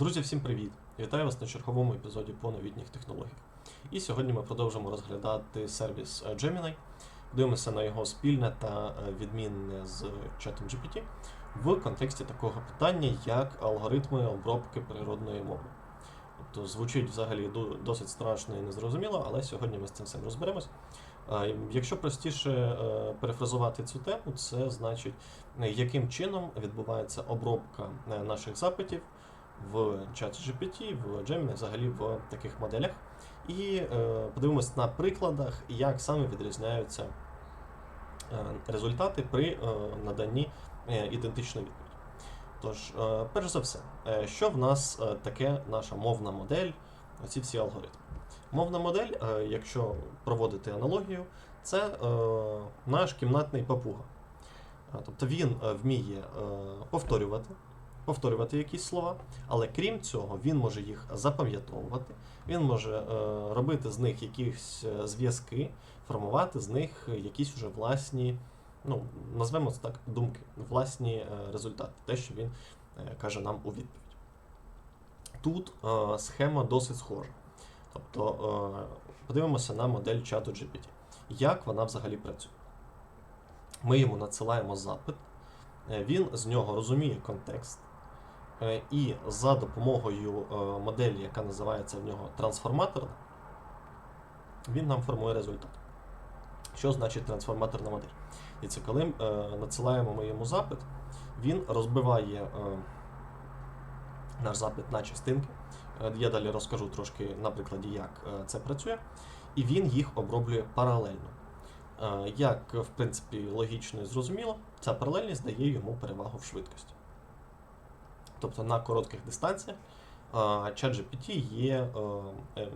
Друзі, всім привіт! Вітаю вас на черговому епізоді по новітніх технологіях. І сьогодні ми продовжимо розглядати сервіс е, Gemini. Дивимося на його спільне та е, відмінне з чатом GPT в контексті такого питання, як алгоритми обробки природної мови. Тобто звучить взагалі досить страшно і незрозуміло, але сьогодні ми з цим всім розберемось. Якщо простіше е, перефразувати цю тему, це значить, яким чином відбувається обробка наших запитів в чат GPT, в Gemini, взагалі в таких моделях. І е, подивимось на прикладах, як саме відрізняються е, результати при е, наданні е, ідентичної відповіді. Тож, перш за все, що в нас таке наша мовна модель, оці всі алгоритми? Мовна модель, якщо проводити аналогію, це наш кімнатний папуга. Тобто він вміє повторювати, повторювати якісь слова, але крім цього, він може їх запам'ятовувати, він може е, робити з них якісь е, зв'язки, формувати з них якісь вже власні, ну, назвемо це так, думки, власні е, результати, те, що він е, каже нам у відповідь. Тут е, схема досить схожа. Тобто е, подивимося на модель чату GPT. Як вона взагалі працює? Ми йому надсилаємо запит, він з нього розуміє контекст, і за допомогою е, моделі, яка називається в нього трансформаторна, він нам формує результат. Що значить трансформаторна модель? І це коли е, надсилаємо ми йому запит, він розбиває е, наш запит на частинки. Е, Я далі розкажу трошки на прикладі, як е, це працює, і він їх оброблює паралельно. Е, Як, в принципі, логічно і зрозуміло, ця паралельність дає йому перевагу в швидкості. Тобто на коротких дистанціях ChatGPT є е, е,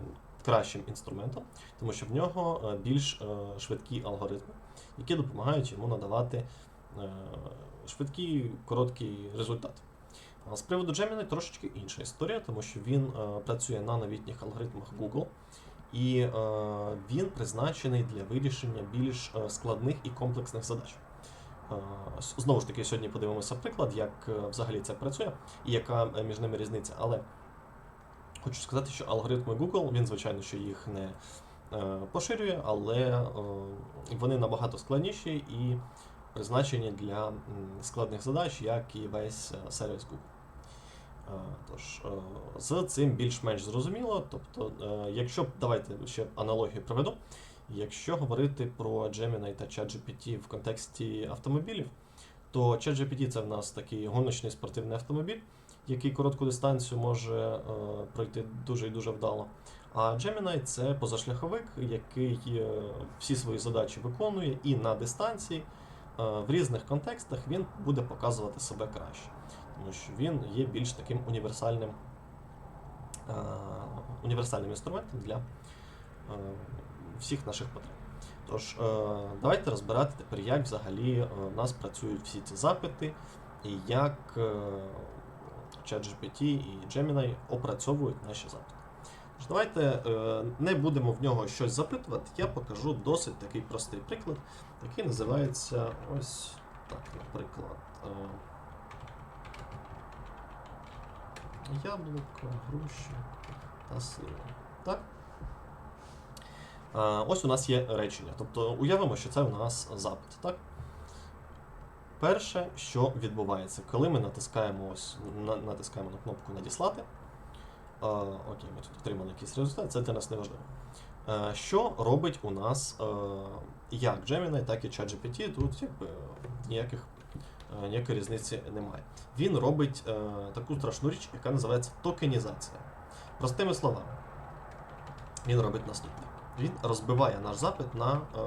кращим інструментом, тому що в нього е, більш швидкі алгоритми, які допомагають йому надавати швидкі короткі результати. З приводу Gemini трошечки інша історія, тому що він працює на новітніх алгоритмах Google, і він призначений для вирішення більш складних і комплексних задач. Е, Знову ж таки, сьогодні подивимося приклад, як е, взагалі це працює і яка е, між ними різниця. Але хочу сказати, що алгоритми Google, він, звичайно, що їх не поширює, але вони набагато складніші і призначені для складних задач, як і весь сервіс Google. Тож, з цим більш-менш зрозуміло. Тобто, якщо давайте ще аналогію проведу. Якщо говорити про Gemini та ChatGPT в контексті автомобілів, то ChatGPT це в нас такий гоночний спортивний автомобіль, який коротку дистанцію може е, пройти дуже і дуже вдало. А Gemini це позашляховик, який е, всі свої задачі виконує, і на дистанції е, в різних контекстах він буде показувати себе краще, тому що він є більш таким універсальним, е, універсальним інструментом для всіх наших потреб. Тож, е, давайте розбирати тепер, як взагалі е, у нас працюють всі ці запити, і як е, ChatGPT і Gemini опрацьовують наші запити. Тож, давайте не будемо в нього щось запитувати, я покажу досить такий простий приклад, який називається ось так, наприклад. Яблуко, груші та сиро. Так? Ось у нас є речення. Тобто уявимо, що це у нас запит. Так? Перше, що відбувається, коли ми натискаємо ось, на, натискаємо на кнопку Надіслати. Окей, ми тут отримали якийсь результат, це для нас не важливо. Що робить у нас як Gemini, так і ChatGPT, тут якби ніяких, ніякої різниці немає. Він робить таку страшну річ, яка називається токенізація. Простими словами, він робить наступне. Він розбиває наш запит на е,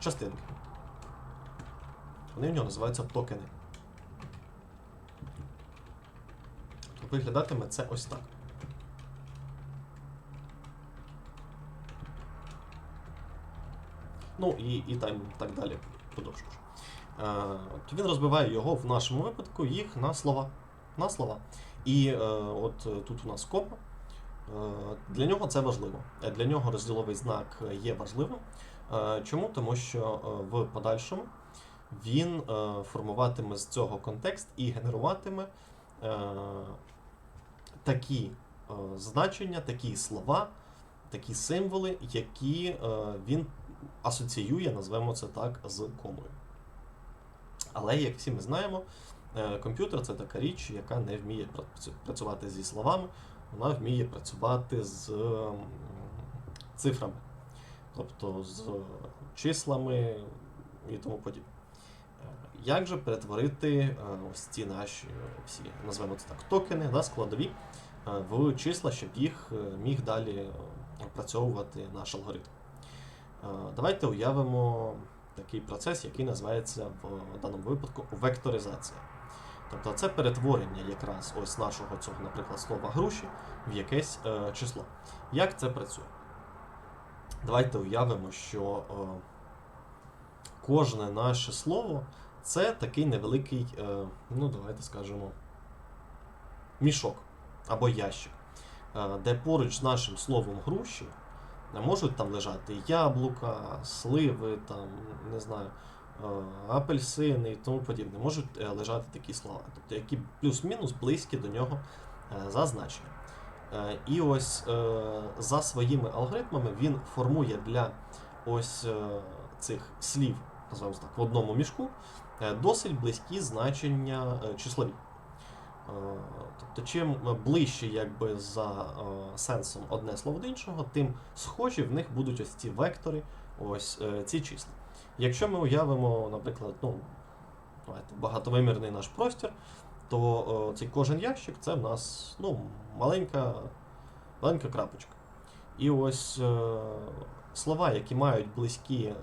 частинки. Вони в нього називаються токени. Виглядатиме це ось так. Ну і, і там так далі подовжуєш. Е, він розбиває його в нашому випадку їх на слова. На слова. І е, от тут у нас кома. Е, Для нього це важливо. Е, Для нього розділовий знак є важливим. Е, Чому? Тому що в подальшому він формуватиме з цього контекст і генеруватиме такі значення, такі слова, такі символи, які він асоціює, назвемо це так, з комою. Але, як всі ми знаємо, комп'ютер це така річ, яка не вміє працювати зі словами, вона вміє працювати з цифрами, тобто з числами і тому подібне. Е, Як же перетворити е, ось ці наші всі, назвемо це так, токени, да, складові е, в числа, щоб їх міг далі опрацьовувати наш алгоритм? Давайте уявимо такий процес, який називається в даному випадку векторизація. Тобто це перетворення якраз ось нашого цього, наприклад, слова груші в якесь е, число. Як це працює? Давайте уявимо, що е, кожне наше слово це такий невеликий, е, ну давайте скажемо, мішок або ящик, е, де поруч з нашим словом груші не можуть там лежати яблука, сливи, там, не знаю, апельсини і тому подібне. Можуть е, лежати такі слова, тобто які плюс-мінус близькі до нього е, за значенням. Е, І ось за своїми алгоритмами він формує для ось цих слів, називаємо так, в одному мішку досить близькі значення числові. Тобто, чим ближче якби, за сенсом одне слово до іншого, тим схожі в них будуть ось ці вектори, ось ці числа. Якщо ми уявимо, наприклад, ну, багатовимірний наш простір, то е, цей кожен ящик це в нас ну, маленька, маленька крапочка. І ось е, слова, які мають близькі, е,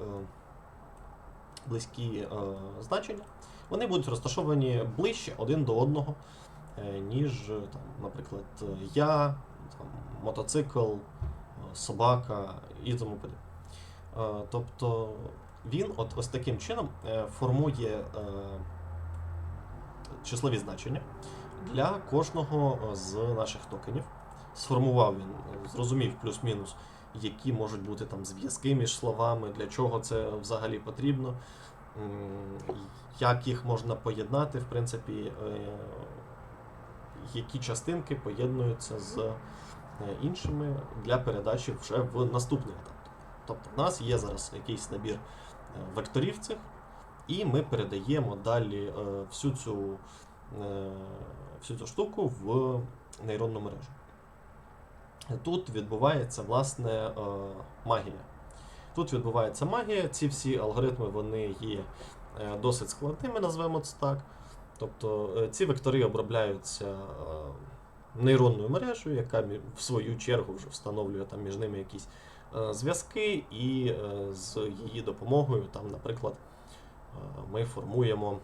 близькі е, значення, вони будуть розташовані ближче один до одного, е, ніж, е, там, наприклад, я, там, мотоцикл, е, собака і тому подібне. Тобто він от ось таким чином е, формує е, числові значення для кожного е, з наших токенів. Сформував він, зрозумів плюс-мінус, які можуть бути там зв'язки між словами, для чого це взагалі потрібно, як їх можна поєднати, в принципі, які частинки поєднуються з іншими для передачі вже в наступний етап. Тобто в нас є зараз якийсь набір векторів цих, і ми передаємо далі е, всю цю, е, всю цю штуку в нейронну мережу. Тут відбувається власне е, магія. Тут відбувається магія, ці всі алгоритми вони є досить складними, назвемо це так. Тобто ці вектори обробляються нейронною мережею, яка в свою чергу вже встановлює там між ними якісь зв'язки, і е, з її допомогою, там, наприклад, е, ми формуємо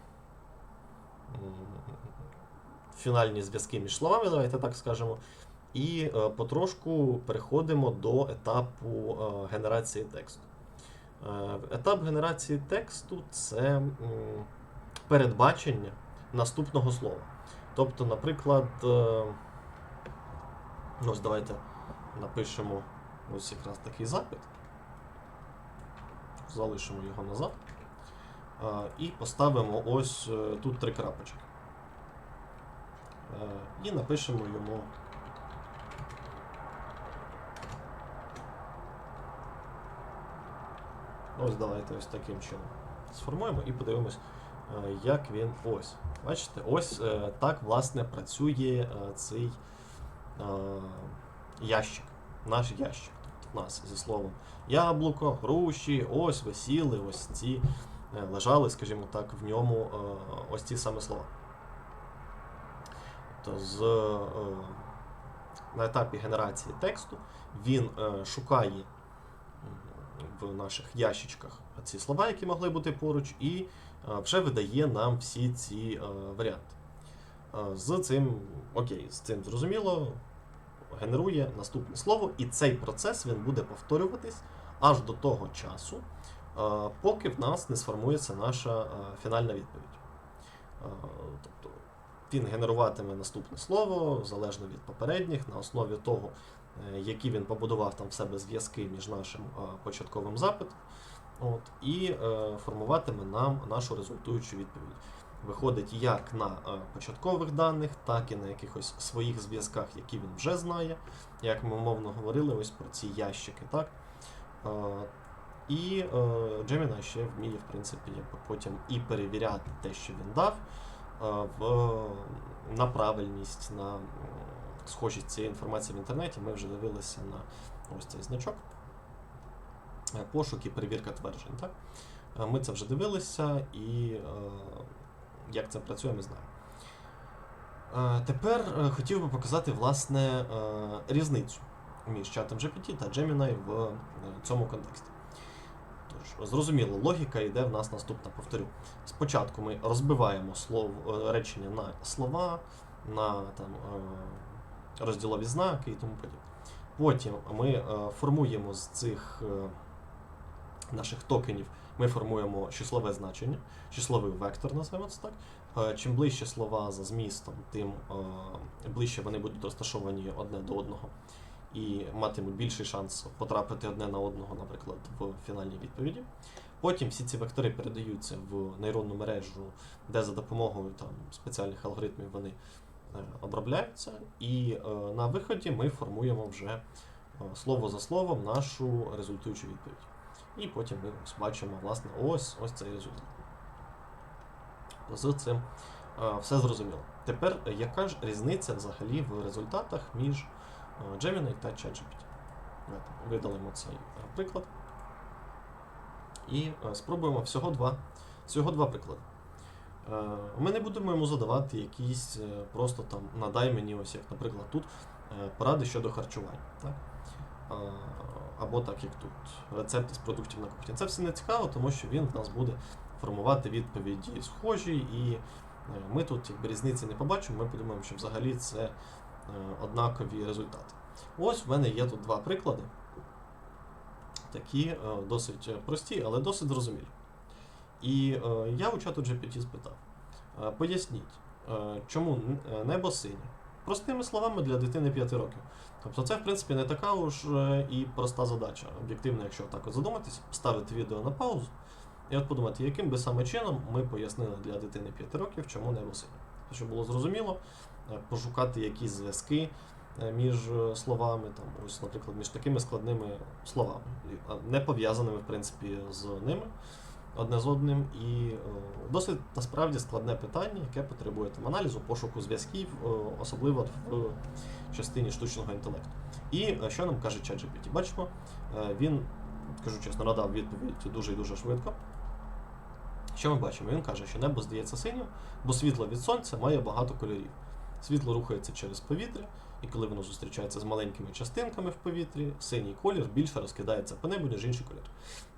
фінальні зв'язки між словами, давайте так скажемо, і е, потрошку переходимо до етапу е, генерації тексту. Е, Етап генерації тексту це передбачення наступного слова. Тобто, наприклад, е, ну, ось давайте напишемо ось якраз такий запит. Залишимо його назад. І поставимо ось е, тут три крапочки. Е, І напишемо йому. Ось давайте ось таким чином сформуємо і подивимось, е, як він ось. Бачите, ось так власне працює цей ящик, наш ящик. Нас зі словом яблуко, груші, ось висіли, ось ці е, лежали, скажімо так, в ньому е, ось ці саме слова. Тобто з, е, на етапі генерації тексту він шукає в наших ящичках ці слова, які могли бути поруч, і вже видає нам всі ці варіанти. З цим окей, з цим зрозуміло, генерує наступне слово, і цей процес він буде повторюватись аж до того часу, е, поки в нас не сформується наша е, фінальна відповідь. Е, Тобто він генеруватиме наступне слово залежно від попередніх, на основі того, які він побудував там в себе зв'язки між нашим початковим запитом, от, і формуватиме нам нашу результуючу відповідь. Виходить як на е, початкових даних, так і на якихось своїх зв'язках, які він вже знає. Як ми умовно говорили, ось про ці ящики, так? Е, І е, Gemini ще вміє, в принципі, потім і перевіряти те, що він дав, в, на правильність, на схожість цієї інформації в інтернеті. Ми вже дивилися на ось цей значок. Пошук і перевірка тверджень. Так? Ми це вже дивилися, і як це працює, ми знаємо. Е, Тепер е, хотів би показати власне е, різницю між чатом GPT та Gemini в цьому контексті. Тож, зрозуміло, логіка йде в нас наступна. Повторю. Спочатку ми розбиваємо слов, речення на слова, на там, розділові знаки і тому подібне. Потім ми формуємо з цих наших токенів, ми формуємо числове значення, числовий вектор, називаємо це так. Е, Чим ближче слова за змістом, тим е, ближче вони будуть розташовані одне до одного і матимуть більший шанс потрапити одне на одного, наприклад, в фінальній відповіді. Потім всі ці вектори передаються в нейронну мережу, де за допомогою там, спеціальних алгоритмів вони е, обробляються, і на виході ми формуємо вже слово за словом нашу результуючу відповідь. І потім ми бачимо, власне, ось ось цей результат. З цим е, все зрозуміло. Тепер, е, яка ж різниця взагалі в результатах між е, Gemini та ChatGPT? Видалимо цей приклад. І спробуємо всього два, всього два приклади. Ми не будемо йому задавати якісь просто там надай мені, ось як, наприклад, тут поради щодо харчування. Так? Або так, як тут, рецепти з продуктів на кухні. Це все не цікаво, тому що він в нас буде формувати відповіді схожі, і е, ми тут якби, різниці не побачимо, ми подумаємо, що взагалі це е, однакові результати. Ось в мене є тут два приклади. Такі е, досить прості, але досить зрозумілі. І я у чату GPT спитав: поясніть, чому небо синє? Простими словами для дитини 5 років. Тобто це, в принципі, не така уж е, і проста задача. Об'єктивно, якщо так от задуматись, ставити відео на паузу і от подумати, яким би саме чином ми пояснили для дитини 5 років, чому небо синє. Щоб було зрозуміло, е, пошукати якісь зв'язки е, між словами, там, ось, наприклад, між такими складними словами, не пов'язаними, в принципі, з ними одне з одним. І е, досить насправді складне питання, яке потребує там аналізу, пошуку зв'язків, е, особливо в частині штучного інтелекту. І е, що нам каже ChatGPT? Бачимо, він, кажу чесно, надав відповідь дуже і дуже швидко. Що ми бачимо? Він каже, що небо здається синім, бо світло від сонця має багато кольорів. Світло рухається через повітря, і коли воно зустрічається з маленькими частинками в повітрі, синій колір більше розкидається по небу, ніж інший колір.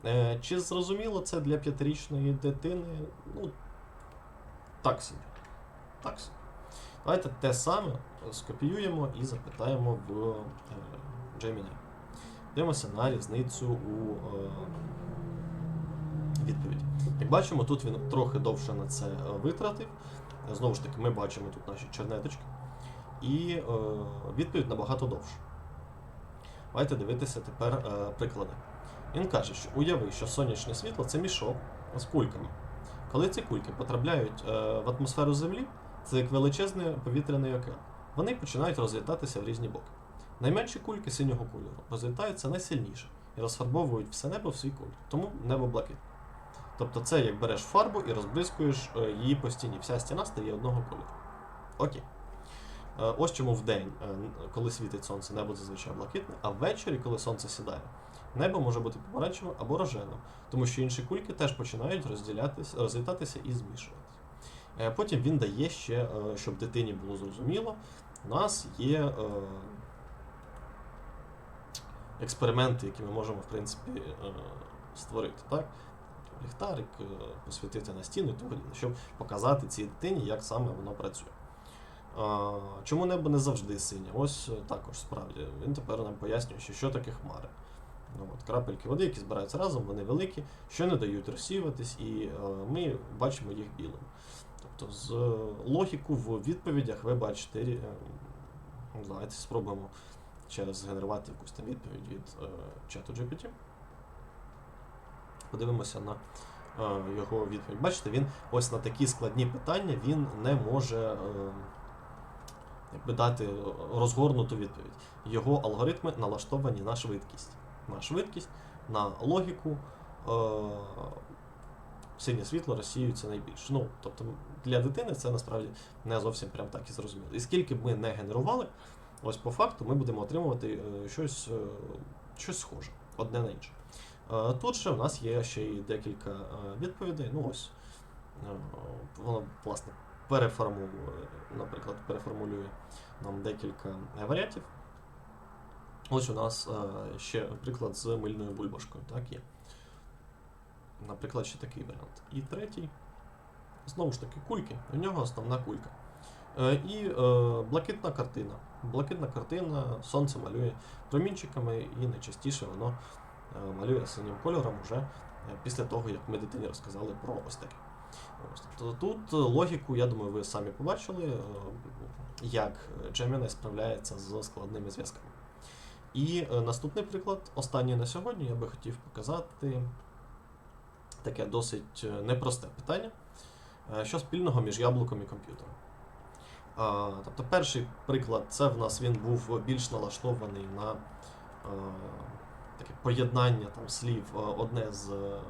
Е, чи зрозуміло це для п'ятирічної дитини? Ну, так собі. Так собі. Давайте те саме скопіюємо і запитаємо в е, Gemini. Дивимося на різницю у е, відповіді. Як бачимо, тут він трохи довше на це е, витратив. Знову ж таки, ми бачимо тут наші чернеточки. І е, відповідь набагато довша. Давайте дивитися тепер е, приклади. Він каже, що уяви, що сонячне світло це мішок з кульками. Коли ці кульки потрапляють е, в атмосферу Землі, це як величезний повітряний океан. Вони починають розлітатися в різні боки. Найменші кульки синього кольору розлітаються найсильніше і розфарбовують все небо в свій колір, тому небо блакитне. Тобто це як береш фарбу і розбризкуєш її по стіні. Вся стіна стає одного кольору. Окей. Е, Ось чому вдень, е, н- коли світить сонце, небо зазвичай блакитне, а ввечері, коли сонце сідає, небо може бути помаранчевим або рожевим, тому що інші кульки теж починають розділятися, розлітатися і змішуватися. Е, Потім він дає ще, е, щоб дитині було зрозуміло, у нас є е, експерименти, які ми можемо, в принципі, е, створити. Так? Ліхтарик, е, посвітити на стіну і тому щоб показати цій дитині, як саме воно працює. Чому небо не завжди синє? Ось е, також справді. Він тепер нам пояснює, що, що таке хмари. Ну, от, крапельки води, які збираються разом, вони великі, що не дають розсіюватись, і е, ми бачимо їх білим. Тобто з е, логіку в відповідях ви бачите. ну, Давайте спробуємо ще згенерувати якусь там відповідь від чату GPT. Подивимося на його відповідь. Бачите, він ось на такі складні питання він не може якби дати розгорнуту відповідь. Його алгоритми налаштовані на швидкість. На швидкість, на логіку. Е, синє світло розсіюється найбільше. Ну, тобто для дитини це насправді не зовсім прям так і зрозуміло. І скільки б ми не генерували, ось по факту ми будемо отримувати е, щось, е, щось схоже, одне на інше. Тут же в нас є ще й декілька відповідей. Ну ось воно, власне, переформує, наприклад, переформулює нам декілька е, варіантів. Ось у нас е, ще приклад з мильною бульбашкою. Так, є. Наприклад, ще такий варіант. І третій. Знову ж таки, кульки. У нього основна кулька. Е, і блакитна картина. Блакитна картина, сонце малює промінчиками, і найчастіше воно малює синім кольором уже після того, як ми дитині розказали про ось таке. Тобто тут логіку, я думаю, ви самі побачили, е, як Gemini справляється з складними зв'язками. І е, наступний приклад, останній на сьогодні, я би хотів показати таке досить е, непросте питання. Е, Що спільного між яблуком і комп'ютером? Тобто, перший приклад, це в нас він був більш налаштований на е, таке поєднання там, слів е, одне з е,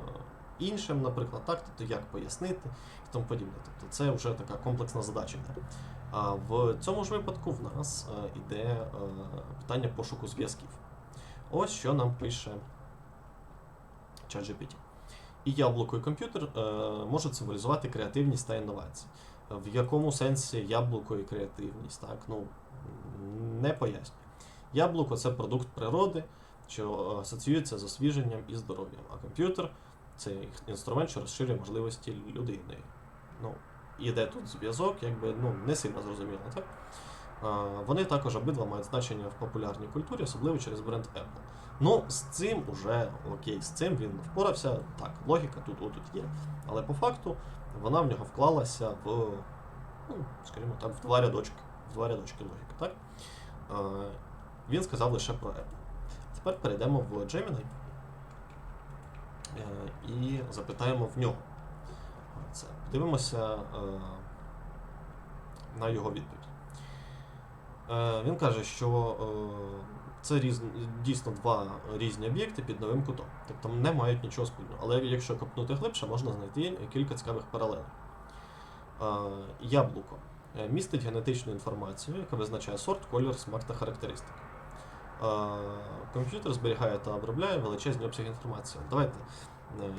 іншим, наприклад, так, тобто як пояснити і тому подібне. Тобто це вже така комплексна задача. А в цьому ж випадку в нас е, іде е, питання пошуку зв'язків. Ось що нам пише ChatGPT. І яблуко, і комп'ютер е, можуть символізувати креативність та інновації. В якому сенсі яблуко і креативність? Так? Ну, не пояснюю. Яблуко це продукт природи, що асоціюється з освіженням і здоров'ям, а комп'ютер це інструмент, що розширює можливості людини. Ну, і де тут зв'язок, якби ну, не сильно зрозуміло, так? Вони також обидва мають значення в популярній культурі, особливо через бренд Apple. Ну, з цим уже окей, з цим він впорався. Так, логіка тут отут є. Але по факту вона в нього вклалася в, ну, скажімо так, в два рядочки. В два рядочки логіки, так? Він сказав лише про Apple. Тепер перейдемо в Gemini і запитаємо в нього. Це. Дивимося е, на його відповідь. Е, Він каже, що е, це різ, дійсно два різні об'єкти під новим кутом. Тобто не мають нічого спільного. Але якщо копнути глибше, можна знайти кілька цікавих паралелей. Е, Яблуко е, містить генетичну інформацію, яка визначає сорт, колір, смак та характеристики. Комп'ютер зберігає та обробляє величезні обсяги інформації. Давайте е,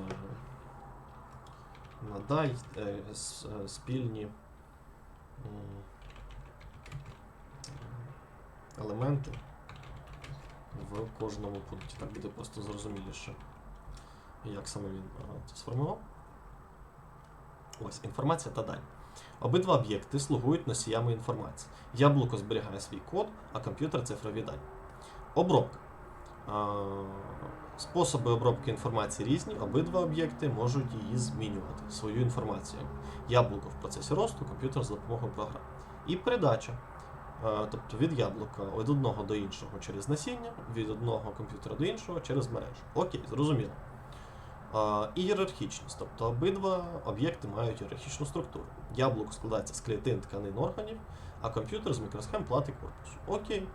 надай е, е, спільні елементи в кожному пункті. Так буде просто зрозуміліше, як саме він це сформував. Ось інформація та дані. Обидва об'єкти слугують носіями інформації. Яблуко зберігає свій код, а комп'ютер цифрові дані. Обробка. Способи обробки інформації різні, обидва об'єкти можуть її змінювати, свою інформацію. Яблуко в процесі росту, комп'ютер за допомогою програм. І передача. Тобто від яблука від одного до іншого через насіння, від одного комп'ютера до іншого через мережу. Окей, зрозуміло. І ієрархічність, тобто обидва об'єкти мають ієрархічну структуру. Яблуко складається з клітин тканин органів, а комп'ютер з мікросхем плати корпусу. Окей.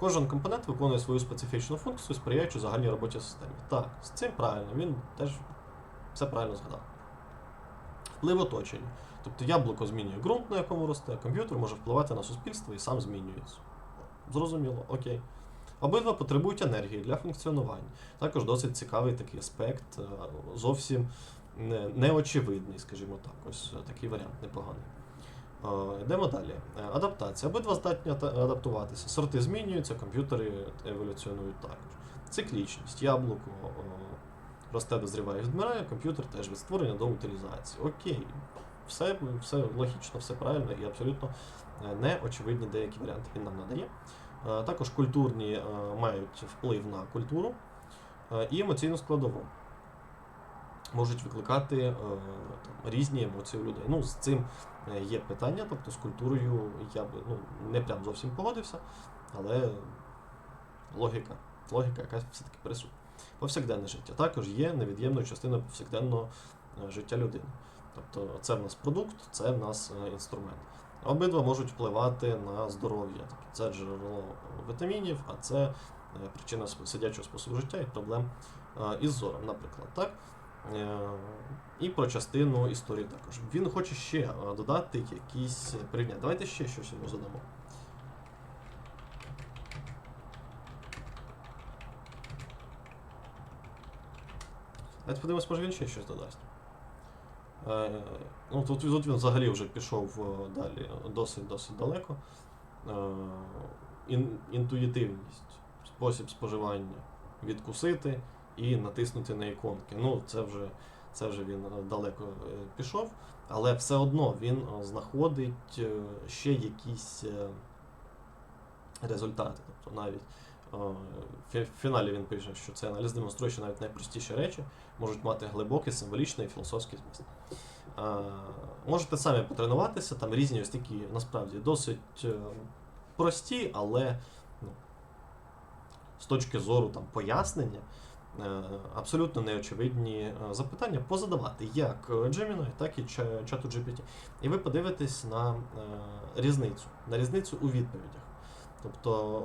Кожен компонент виконує свою специфічну функцію, сприяючи загальній роботі системи. Так, з цим правильно, він теж все правильно згадав. Вплив оточення. Тобто яблуко змінює ґрунт, на якому росте, комп'ютер може впливати на суспільство і сам змінюється. Зрозуміло, окей. Обидва потребують енергії для функціонування. Також досить цікавий такий аспект, е, зовсім неочевидний, скажімо так. Ось е, такий варіант непоганий. Е, Йдемо далі. Е, Адаптація. Обидва здатні адаптуватися. Сорти змінюються, комп'ютери еволюціонують також. Циклічність. Яблуко о, росте, дозріває, відмирає, комп'ютер теж від створення до утилізації. Окей. Все, все логічно, все правильно і абсолютно е, неочевидні деякі варіанти він нам надає. Е, Також культурні е, мають вплив на культуру е, і емоційну складову. Можуть викликати е, там, різні емоції у людей. Ну, з цим е, є питання, тобто з культурою я би ну, не прям зовсім погодився, але логіка, логіка якась все-таки присутня. Повсякденне життя також є невід'ємною частиною повсякденного е, життя людини. Тобто це в нас продукт, це в нас інструмент. Обидва можуть впливати на здоров'я. Тобто це джерело вітамінів, а це причина сидячого способу життя і проблем із зором, наприклад. Так? Е, І про частину історії також. Він хоче ще е, додати якісь порівняння. Давайте ще щось йому задамо. Давайте подивимось, може він ще щось додасть. Е, ну, тут, тут він взагалі вже пішов далі досить-досить далеко. Ін, інтуїтивність, спосіб споживання, відкусити і натиснути на іконки. Ну, це вже, це вже він е, далеко е, пішов, але все одно він е, знаходить ще якісь результати. Тобто навіть в фіналі він пише, що цей аналіз демонструє, що навіть найпростіші речі можуть мати глибокий символічний і філософський зміст. Можете самі потренуватися, там різні ось такі насправді досить прості, але ну, з точки зору там, пояснення абсолютно неочевидні е, запитання позадавати як е, Gemini, так і чату GPT. І ви подивитесь на е, різницю, на різницю у відповідях. Тобто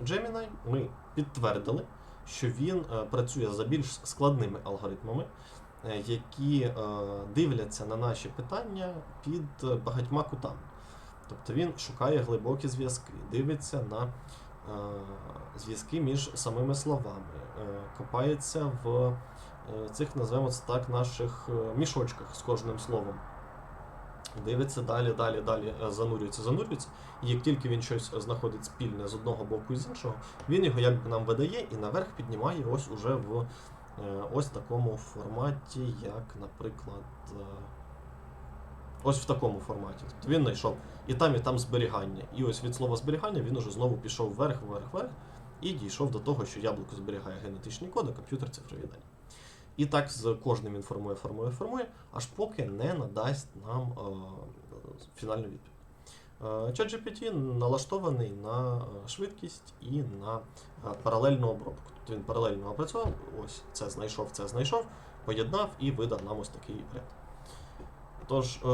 е, Gemini ми підтвердили, що він е, працює за більш складними алгоритмами, е, які е, дивляться на наші питання під е, багатьма кутами. Тобто він шукає глибокі зв'язки, дивиться на е, зв'язки між самими словами, е, копається в е, цих, називаємо це так, наших е, мішочках з кожним словом. Дивиться далі, далі, далі, е, занурюється, занурюється. І як тільки він щось знаходить спільне з одного боку і з іншого, він його якби нам видає і наверх піднімає ось уже в е, ось такому форматі, як, наприклад, е, ось в такому форматі. Тобто він знайшов і там, і там зберігання. І ось від слова зберігання він уже знову пішов вверх, вверх, вверх і дійшов до того, що яблуко зберігає генетичний код, а комп'ютер цифрові дані. І так з кожним він формує, формує, формує, аж поки не надасть нам е, фінальну відповідь. Е, ChatGPT налаштований на е, швидкість і на е, паралельну обробку. Тобто він паралельно опрацював, ось це знайшов, це знайшов, поєднав і видав нам ось такий ряд. Тож, е,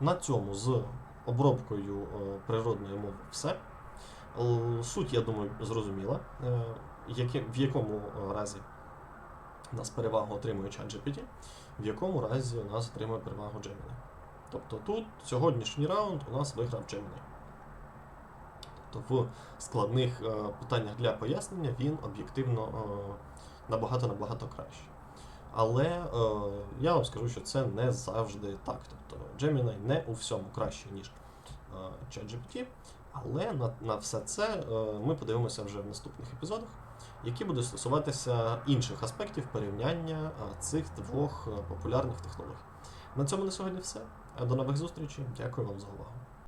на цьому з обробкою е, природної мови все. Суть, я думаю, зрозуміла, е, в якому разі у нас перевагу отримує ChatGPT, в якому разі у нас отримує перевагу Gemini. Тобто тут сьогоднішній раунд у нас виграв Gemini. Тобто в складних е, питаннях для пояснення він об'єктивно набагато-набагато краще. Але е, я вам скажу, що це не завжди так. Тобто Gemini не у всьому краще, ніж е, ChatGPT. Але на, на все це е, ми подивимося вже в наступних епізодах, які будуть стосуватися інших аспектів порівняння е, цих двох е, популярних технологій. На цьому на сьогодні все. До нових зустрічей. Дякую вам за увагу.